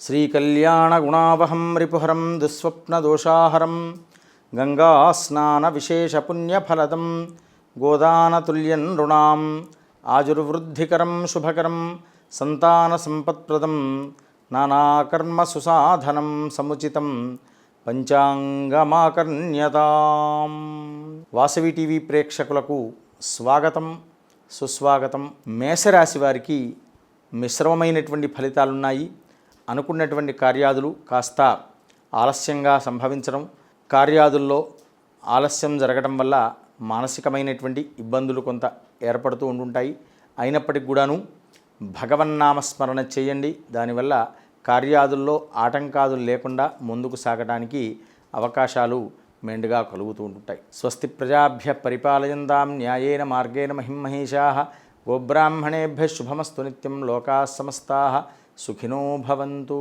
శ్రీకళ్యాణగుణావహం రిపుహరం దుస్వప్నదోషాహరం గంగాస్నానవిశేషపుణ్యఫలదం గోదానతుల్యం నృణాం ఆజుర్వృద్ధికరం శుభకరం సంతానసంపత్ప్రదం నానాకర్మసుసాధనం సముచితం పంచాంగమాకర్ణ్యతాం Vasavi TV ప్రేక్షకులకు స్వాగతం సుస్వాగతం. మేషరాశి వారికి మిశ్రమమైనటువంటి ఫలితాలున్నాయి. అనుకున్నటువంటి కార్యాదులు కాస్త ఆలస్యంగా సంభవించడం కార్యాదుల్లో ఆలస్యం జరగడం వల్ల మానసికమైనటువంటి ఇబ్బందులు కొంత ఏర్పడుతూ ఉంటుంటాయి అయినప్పటికి కూడాను భగవన్నామస్మరణ చేయండి. దానివల్ల కార్యాదుల్లో ఆటంకాదులు లేకుండా ముందుకు సాగడానికి అవకాశాలు మెండుగా కలుగుతూ ఉంటుంటాయి స్వస్తి ప్రజాభ్య పరిపాలయందాం న్యాయేన మార్గేణ మహిమహేషా గోబ్రాహ్మణేభ్య శుభమస్తు నిత్యం లోకా సమస్తా. సుఖినో భవంతు.